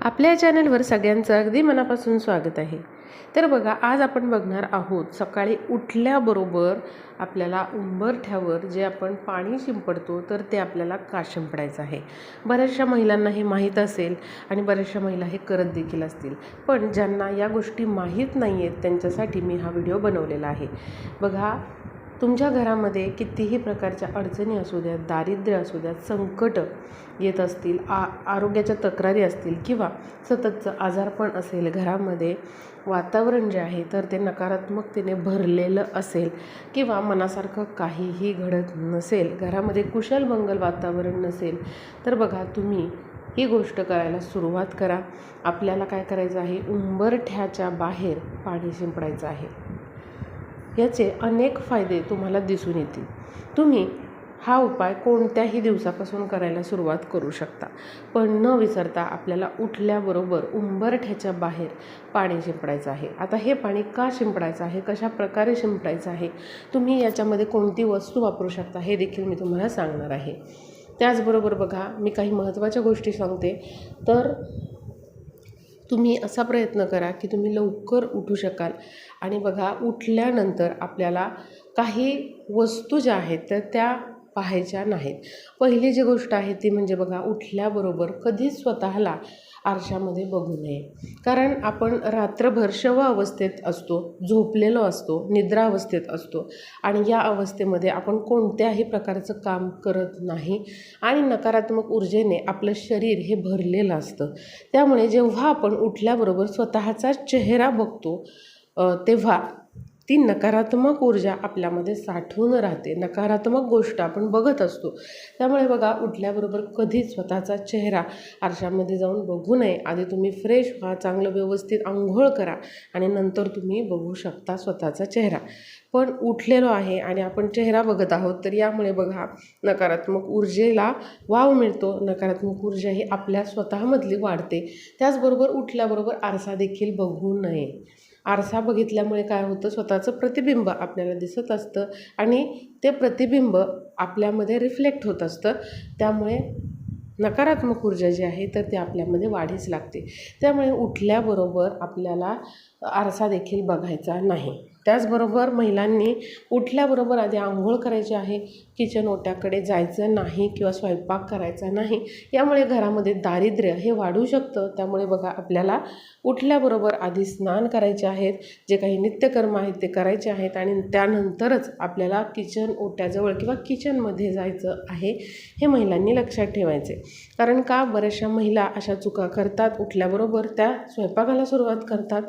आपल्या चॅनलवर सगळ्यांचं अगदी मनापासून स्वागत आहे. तर बघा आज आपण बघणार आहोत सकाळी उठल्याबरोबर आपल्याला उंबरठ्यावर जे आपण पाणी शिंपडतो तर ते आपल्याला का शिंपडायचं आहे? बऱ्याचशा महिलांना हे माहीत असेल आणि बऱ्याचशा महिला हे करत देखील असतील. पण ज्यांना या गोष्टी माहीत नाही आहेत त्यांच्यासाठी मी हा व्हिडिओ बनवलेला आहे. बघा तुमच्या घरामध्ये कितीही प्रकारच्या अडचणी असू द्यात दारिद्र्य असू द्यात संकट येत असतील आ आरोग्याच्या तक्रारी असतील किंवा सततचं आजारपण असेल घरामध्ये वातावरण जे आहे तर ते नकारात्मकतेने भरलेलं असेल किंवा मनासारखं काहीही घडत नसेल घरामध्ये कुशल मंगल वातावरण नसेल तर बघा तुम्ही ही गोष्ट करायला सुरुवात करा. आपल्याला काय करायचं आहे? उंबरठ्याच्या बाहेर पाणी शिंपडायचं आहे. याचे अनेक फायदे तुम्हाला दिसून येतील. तुम्ही हा उपाय कोणत्याही दिवसापासून करायला सुरुवात करू शकता. पण न विसरता आपल्याला उठल्याबरोबर उंबरठ्याच्या बाहेर पाणी शिंपडायचं आहे. आता हे पाणी का शिंपडायचं आहे? कशा प्रकारे शिंपडायचं आहे? तुम्ही याच्यामध्ये कोणती वस्तू वापरू शकता हे देखील मी तुम्हाला सांगणार आहे. त्याचबरोबर बघा मी काही महत्त्वाच्या गोष्टी सांगते. तर तुम्ही असा प्रयत्न करा की तुम्ही लवकर उठू शकाल. आणि बघा उठल्यानंतर आपल्याला काही वस्तू ज्या आहेत तर त्या पाहायच्या नाहीत. पहिली जी गोष्ट आहे ती म्हणजे बघा उठल्याबरोबर कधीच स्वतःला आरशामध्ये बघू नये. कारण आपण रात्रभर शव अवस्थेत असतो झोपलेलो असतो निद्रा अवस्थेत असतो. आणि या अवस्थेमध्ये आपण कोणत्याही प्रकारचं काम करत नाही आणि नकारात्मक ऊर्जेने आपलं शरीर हे भरलेलं असतं. त्यामुळे जेव्हा आपण उठल्याबरोबर स्वतःचा चेहरा बघतो तेव्हा ती नकारात्मक ऊर्जा आपल्यामध्ये साठवून राहते. नकारात्मक गोष्ट आपण बघत असतो. त्यामुळे बघा उठल्याबरोबर कधीच स्वतःचा चेहरा आरशामध्ये जाऊन बघू नये. आधी तुम्ही फ्रेश व्हा चांगलं व्यवस्थित आंघोळ करा आणि नंतर तुम्ही बघू शकता स्वतःचा चेहरा. पण उठलेलो आहे आणि आपण चेहरा बघत आहोत तर यामुळे बघा नकारात्मक ऊर्जेला वाव मिळतो. नकारात्मक ऊर्जा ही आपल्या स्वतःमधली वाढते. त्याचबरोबर उठल्याबरोबर आरसा देखील बघू नये. आरसा बघितल्यामुळे काय होतं? स्वतःचं प्रतिबिंब आपल्याला दिसत असतं आणि ते प्रतिबिंब आपल्यामध्ये रिफ्लेक्ट होत असतं. त्यामुळे नकारात्मक ऊर्जा जी आहे तर ती आपल्यामध्ये वाढीच लागते. त्यामुळे उठल्याबरोबर आपल्याला आरसा देखील बघायचा नाही. त्याचबरोबर महिलांनी उठल्याबरोबर आधी आंघोळ करायची आहे किचन ओट्याकडे जायचं नाही किंवा स्वयंपाक करायचा नाही यामुळे घरामध्ये दारिद्र्य हे वाढू शकतं. त्यामुळे बघा आपल्याला उठल्याबरोबर आधी स्नान करायचे आहेत जे काही नित्यकर्म आहेत ते करायचे आहेत आणि त्यानंतरच आपल्याला किचन ओट्याजवळ किंवा किचनमध्ये जायचं आहे हे महिलांनी लक्षात ठेवायचे. कारण का बऱ्याचशा महिला अशा चुका करतात उठल्याबरोबर त्या स्वयंपाकाला सुरुवात करतात.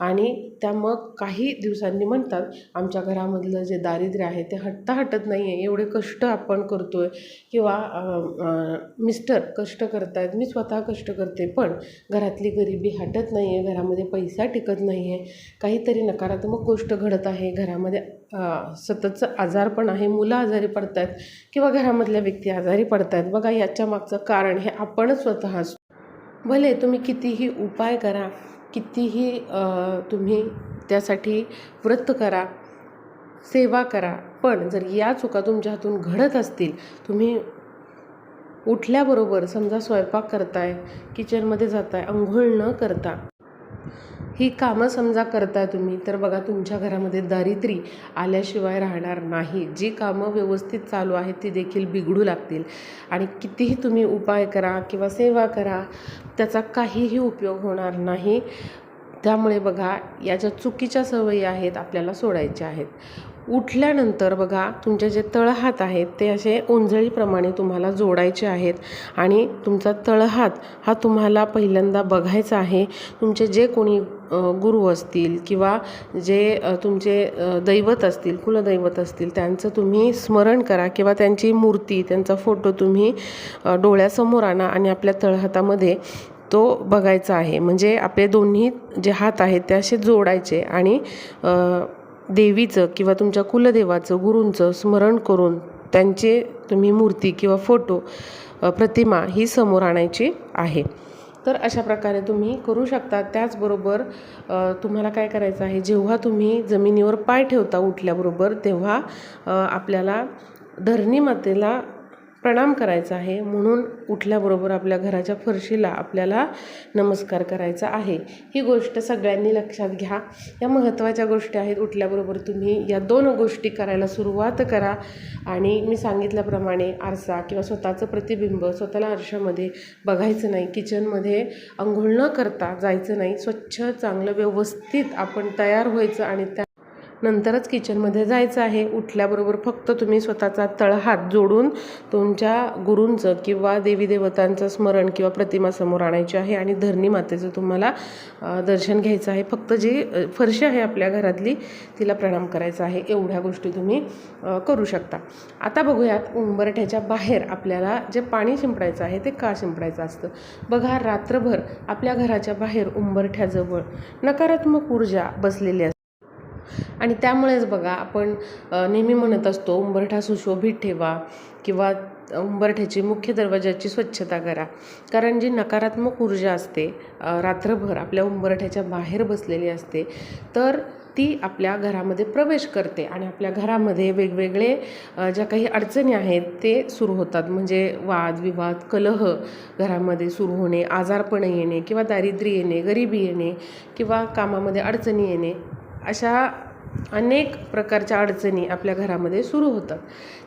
आणि त्या मग काही दिवसांनी म्हणतात आमच्या घरामधलं जे दारिद्र्य आहे ते हटता हटत नाही आहे एवढे कष्ट आपण करतो आहे किंवा मिस्टर कष्ट करतायत. मी स्वतः कष्ट करते पण घरातली गरिबी हटत नाही आहे घरामध्ये पैसा टिकत नाही आहे काहीतरी नकारात्मक गोष्ट घडत आहे. घरामध्ये सततचं आजारपण आहे. मुलं आजारी पडत आहेत किंवा घरामधल्या व्यक्ती आजारी पडत आहेत बघा याच्या मागचं कारण हे आपणच स्वतः असतो. भले तुम्ही कितीही उपाय करा कितीही तुम्ही त्यासाठी व्रत करा सेवा करा पण जर या चुका तुमच्या हातून घडत असतील तुम्ही उठल्याबरोबर समजा स्वयंपाक करताय किचनमध्ये जाताय अंघोळ न करता ही कामं समजा करताय तुम्ही तर बघा तुमच्या घरामध्ये दारिद्री आल्याशिवाय राहणार नाही. जी कामं व्यवस्थित चालू आहेत ती देखील बिघडू लागतील. आणि कितीही तुम्ही उपाय करा किंवा सेवा करा त्याचा काहीही उपयोग होणार नाही. त्यामुळे बघा या ज्या चुकीच्या सवयी आहेत आपल्याला सोडायच्या आहेत. उठल्यानंतर बघा तुमचे जे तळहात आहेत ते असे ओंजळीप्रमाणे तुम्हाला जोडायचे आहेत आणि तुमचा तळहात हा तुम्हाला पहिल्यांदा बघायचा आहे. तुमचे जे कोणी गुरु असतील किंवा जे तुमचे दैवत असतील कुलदैवत असतील त्यांचं तुम्ही स्मरण करा किंवा त्यांची मूर्ती त्यांचा फोटो तुम्ही डोळ्यासमोर आणा आणि आपल्या तळहातामध्ये तो बघायचा आहे. म्हणजे आपले दोन्ही जे हात आहेत ते असे जोडायचे आणि देवीचं किंवा तुमच्या कुलदेवाचं गुरूंचं स्मरण करून त्यांचे तुम्ही मूर्ती किंवा फोटो प्रतिमा ही समोर आणायची आहे. तर अशा प्रकारे तुम्ही करू शकता. त्याचबरोबर तुम्हाला काय करायचं आहे? जेव्हा तुम्ही जमिनीवर पाय ठेवता उठल्याबरोबर तेव्हा आपल्याला धरणी मातेला प्रणाम करायचा आहे म्हणून उठल्याबरोबर आपल्या घराच्या फरशीला आपल्याला नमस्कार करायचा आहे. ही गोष्ट सगळ्यांनी लक्षात घ्या. या महत्त्वाच्या गोष्टी आहेत. उठल्याबरोबर तुम्ही या दोन गोष्टी करायला सुरुवात करा. आणि मी सांगितल्याप्रमाणे आरसा किंवा स्वतःचं प्रतिबिंब स्वतःला आरशामध्ये बघायचं नाही किचनमध्ये अंघोळ न करता जायचं नाही. स्वच्छ चांगलं व्यवस्थित आपण तयार व्हायचं आणि त्या नंतरच किचनमध्ये जायचं आहे. उठल्याबरोबर फक्त तुम्ही स्वतःचा तळहात जोडून तुमच्या गुरूंचं किंवा देवी देवतांचं स्मरण किंवा प्रतिमा समोर आणायची आहे आणि धरणी मातेचं तुम्हाला दर्शन घ्यायचं आहे. फक्त जी फरशी आहे आपल्या घरातली तिला प्रणाम करायचा आहे. एवढ्या गोष्टी तुम्ही करू शकता. आता बघूयात उंबरठ्याच्या बाहेर आपल्याला जे पाणी शिंपडायचं आहे ते का शिंपडायचं असतं? बघा रात्रभर आपल्या घराच्या बाहेर उंबरठ्याजवळ नकारात्मक ऊर्जा बसलेली असते. आणि त्यामुळेच बघा आपण नेहमी म्हणत असतो उंबरठा सुशोभित ठेवा किंवा उंबरठ्याची मुख्य दरवाजाची स्वच्छता करा. कारण जी नकारात्मक ऊर्जा असते रात्रभर आपल्या उंबरठ्याच्या बाहेर बसलेली असते तर ती आपल्या घरामध्ये प्रवेश करते आणि आपल्या घरामध्ये वेगवेगळे ज्या काही अडचणी आहेत ते सुरू होतात. म्हणजे वाद विवाद कलह घरामध्ये सुरू होणे आजारपणं येणे किंवा दारिद्र्य येणे गरिबी येणे किंवा कामामध्ये अडचणी येणे अशा अनेक प्रकारच्या अडचणी आपल्या घरामध्ये सुरू होतात.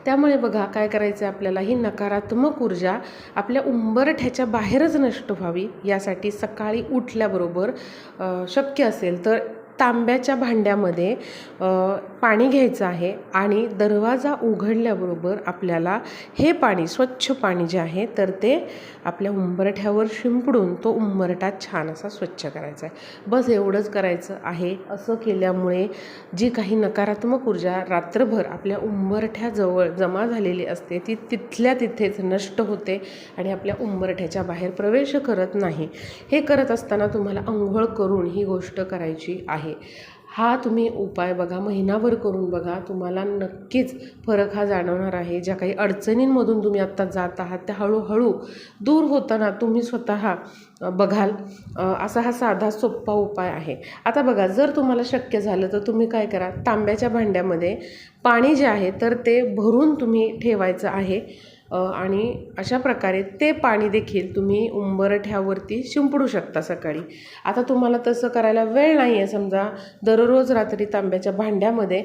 त्यामुळे बघा काय करायचं आहे आपल्याला? ही नकारात्मक ऊर्जा आपल्या उंबरठ्याच्या बाहेरच नष्ट व्हावी यासाठी सकाळी उठल्याबरोबर शक्य असेल तर तांब्याच्या भांड्यामध्ये पाणी घ्यायचं आहे आणि दरवाजा उघडल्याबरोबर आपल्याला हे पाणी स्वच्छ पाणी जे आहे तर ते आपल्या उंबरठ्यावर शिंपडून तो उंबरठा छान असा स्वच्छ करायचा आहे. बस एवढंच करायचं आहे. असं केल्यामुळे जी काही नकारात्मक ऊर्जा रात्रभर आपल्या उंबरठ्याजवळ जमा झालेली असते ती तिथल्या तिथेच नष्ट होते आणि आपल्या उंबरठ्याच्या बाहेर प्रवेश करत नाही. हे करत असताना तुम्हाला आंघोळ करून ही गोष्ट करायची आहे. हा तुम्ही उपाय बघा महिनाभर करून बघा. तुम्हाला नक्कीच फरक हा जाणवणार आहे. ज्या काही अडचणींमधून तुम्ही आत्ता जात आहात त्या हळूहळू दूर होताना तुम्ही स्वतः बघाल. असा हा साधा सोप्पा उपाय आहे. आता बघा जर तुम्हाला शक्य झालं तर तुम्ही काय करा? तांब्याच्या भांड्यामध्ये पाणी जे आहे तर ते भरून तुम्ही ठेवायचं आहे. आणि अशा प्रकारे ते पाणी देखील तुम्ही उंबरठ्यावरती शिंपडू शकता सकाळी. आता तुम्हाला तसं करायला वेळ नाही आहे समजा दररोज रात्री तांब्याच्या भांड्यामध्ये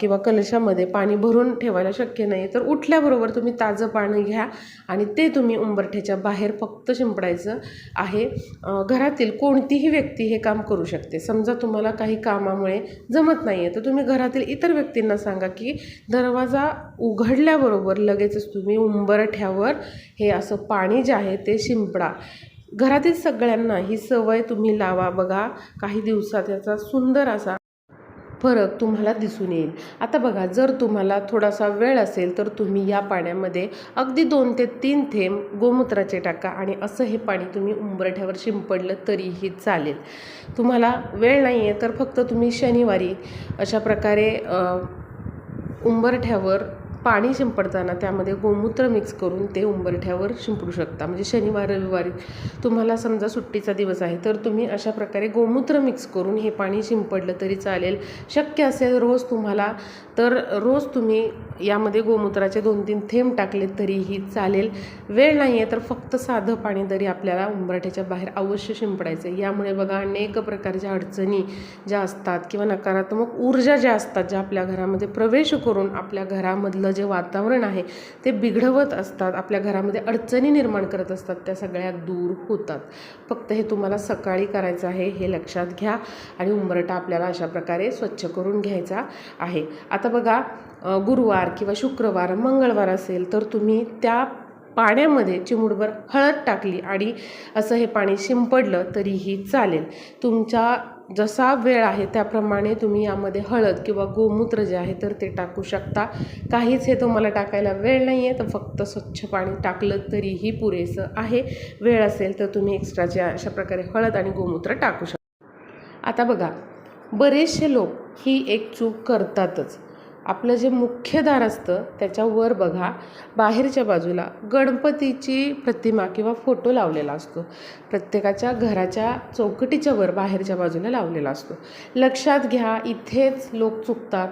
किंवा कलशामध्ये पाणी भरून ठेवायला शक्य नाही तर उठल्याबरोबर तुम्ही ताजं पाणी घ्या आणि ते तुम्ही उंबरठ्याच्या बाहेर फक्त शिंपडायचं आहे. घरातील कोणतीही व्यक्ती हे काम करू शकते. समजा तुम्हाला काही कामामुळे जमत नाही आहे तर तुम्ही घरातील इतर व्यक्तींना सांगा की दरवाजा उघडल्याबरोबर लगेचच तुम्ही उंबरठ्यावर हे असं पाणी जे आहे ते शिंपडा. घरातील सगळ्यांना ही सवय तुम्ही लावा बघा. काही दिवसात याचा सुंदर असा फरक तुम्हाला दिसून येईल. आता बघा जर तुम्हाला थोडासा वेळ असेल तर तुम्ही या पाण्यामध्ये अगदी दोन ते तीन थेंब गोमूत्राचे टाका आणि असं हे पाणी तुम्ही उंबरठ्यावर शिंपडलं तरीही चालेल. तुम्हाला वेळ नाही आहे तर फक्त तुम्ही शनिवारी अशा प्रकारे उंबरठ्यावर पाणी शिंपडताना त्यामध्ये गोमूत्र मिक्स करून ते उंबरठ्यावर शिंपडू शकता. म्हणजे शनिवार रविवारी तुम्हाला समजा सुट्टीचा दिवस आहे तर तुम्ही अशा प्रकारे गोमूत्र मिक्स करून हे पाणी शिंपडलं तरी चालेल. शक्य असेल रोज तुम्हाला तर रोज तुम्ही यामध्ये गोमूत्राचे दोन तीन थेंब टाकले तरीही चालेल. वेळ नाही आहे तर फक्त साधं पाणी तरी आपल्याला उंबरठ्याच्या बाहेर अवश्य शिंपडायचं आहे यामुळे बघा अनेक प्रकारच्या अडचणी ज्या असतात किंवा नकारात्मक ऊर्जा ज्या असतात ज्या आपल्या घरामध्ये प्रवेश करून आपल्या घरामधलं जे वातावरण आहे ते बिघडवत असतात आपल्या घरामध्ये अडचणी निर्माण करत असतात त्या सगळ्या दूर होतात. फक्त हे तुम्हाला सकाळी करायचं आहे हे लक्षात घ्या आणि उंबरठा आपल्याला अशा प्रकारे स्वच्छ करून घ्यायचा आहे. आता बघा गुरुवार किंवा शुक्रवार मंगळवार असेल तर तुम्ही त्या पाण्यामध्ये चिमुडभर हळद टाकली आणि असं हे पाणी शिंपडलं तरीही चालेल. तुमच्या जसा वेळ आहे त्याप्रमाणे तुम्ही यामध्ये हळद किंवा गोमूत्र जे आहे तर ते टाकू शकता. काहीच हे तुम्हाला टाकायला वेळ नाही आहे तर फक्त स्वच्छ पाणी टाकलं तरीही पुरेसं आहे. वेळ असेल तर तुम्ही एक्स्ट्राचे अशा प्रकारे हळद आणि गोमूत्र टाकू शकता आता बघा बरेचसे लोक ही एक चूक करतातच. आपलं जे मुख्य दार असतं त्याच्यावर बघा बाहेरच्या बाजूला गणपतीची प्रतिमा किंवा फोटो लावलेला असतो. प्रत्येकाच्या घराच्या चौकटीच्या वर बाहेरच्या बाजूला लावलेला असतो. लक्षात घ्या इथेच लोक चुकतात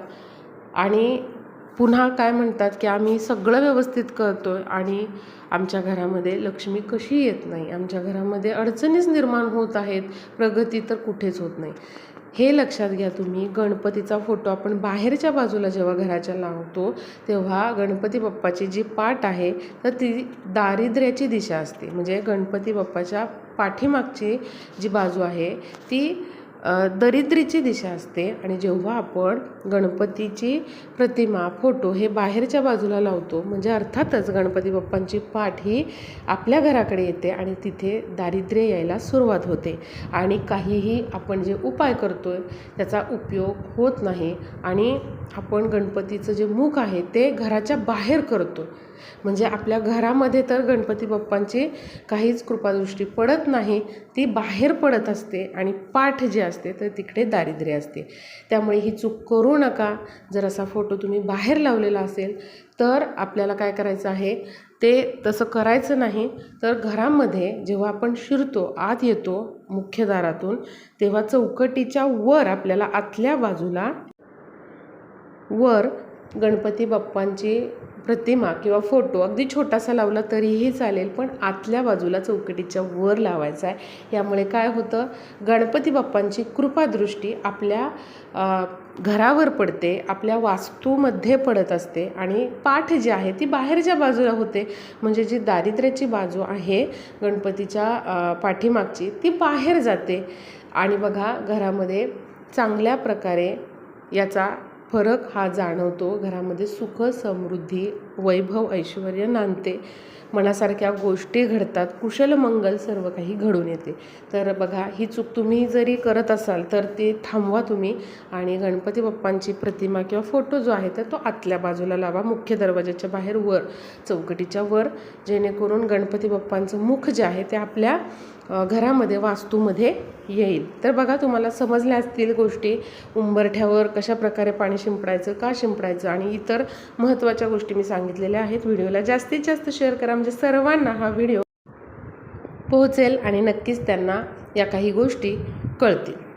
आणि पुन्हा काय म्हणतात की आम्ही सगळं व्यवस्थित करतो आहे आणि आमच्या घरामध्ये लक्ष्मी कशी येत नाही? आमच्या घरामध्ये अडचणीच निर्माण होत आहेत. प्रगती तर कुठेच होत नाही. हे लक्षात घ्या तुम्ही गणपतीचा फोटो आपण बाहेरच्या बाजूला जेव्हा घराच्या लावतो तेव्हा गणपती बाप्पाची जी पाठ आहे तर ती दारिद्र्याची दिशा असते. म्हणजे गणपती बाप्पाच्या पाठीमागची जी बाजू आहे ती दरिद्रीची दिशा असते आणि जेव्हा आपण गणपतीची प्रतिमा फोटो हे बाहेरच्या बाजूला लावतो म्हणजे अर्थातच गणपती बाप्पांची पाठ ही आपल्या घराकडे येते आणि तिथे दारिद्र्य यायला सुरुवात होते. आणि काहीही आपण जे उपाय करतो आहे त्याचा उपयोग होत नाही आणि आपण गणपतीचं जे मुख आहे ते घराच्या बाहेर करतो म्हणजे आपल्या घरामध्ये तर गणपती बाप्पांची काहीच कृपादृष्टी पडत नाही ती बाहेर पडत असते आणि पाठ जे असते तर तिकडे दारिद्र्य असते. त्यामुळे ही चूक करू नका. जर असा फोटो तुम्ही बाहेर लावलेला असेल तर आपल्याला काय करायचं आहे? ते तसं करायचं नाही. तर घरामध्ये जेव्हा आपण शिरतो आत येतो मुख्य दारातून तेव्हा चौकटीच्या वर आपल्याला आतल्या बाजूला वर गणपती बाप्पांची प्रतिमा किंवा फोटो अगदी छोटासा लावला तरीही चालेल पण आतल्या बाजूला चौकटीच्या वर लावायचा आहे. यामुळे काय होतं? गणपती बाप्पांची कृपादृष्टी आपल्या घरावर पडते आपल्या वास्तूमध्ये पडत असते आणि पाठ जी आहे ती बाहेरच्या बाजूला होते. म्हणजे जी दारिद्र्याची बाजू आहे गणपतीच्या पाठीमागची ती बाहेर जाते. आणि बघा घरामध्ये चांगल्या प्रकारे याचा फरक हा जाणवतो. घरामध्ये सुख समृद्धी वैभव ऐश्वर नांदते. मनासारख्या गोष्टी घडतात. कुशल मंगल सर्व काही घडून येते. तर बघा ही चूक तुम्ही जरी करत असाल तर ती थांबवा तुम्ही आणि गणपती बाप्पांची प्रतिमा किंवा फोटो जो आहे तर तो आतल्या बाजूला लावा. मुख्य दरवाजाच्या बाहेर वर चौकटीच्या वर जेणेकरून गणपती बाप्पांचं मुख जे आहे ते आपल्या घरामध्ये वास्तूमध्ये येईल. तर बघा तुम्हाला समजल्या असतील गोष्टी. उंबरठ्यावर कशा प्रकारे पाणी शिंपडायचं का शिंपडायचं आणि इतर महत्त्वाच्या गोष्टी मी सांगितलेल्या आहेत. व्हिडिओला जास्तीत जास्त शेअर करा. म्हणजे सर्वांना हा व्हिडिओ पोहोचेल आणि नक्कीच त्यांना या काही गोष्टी कळतील.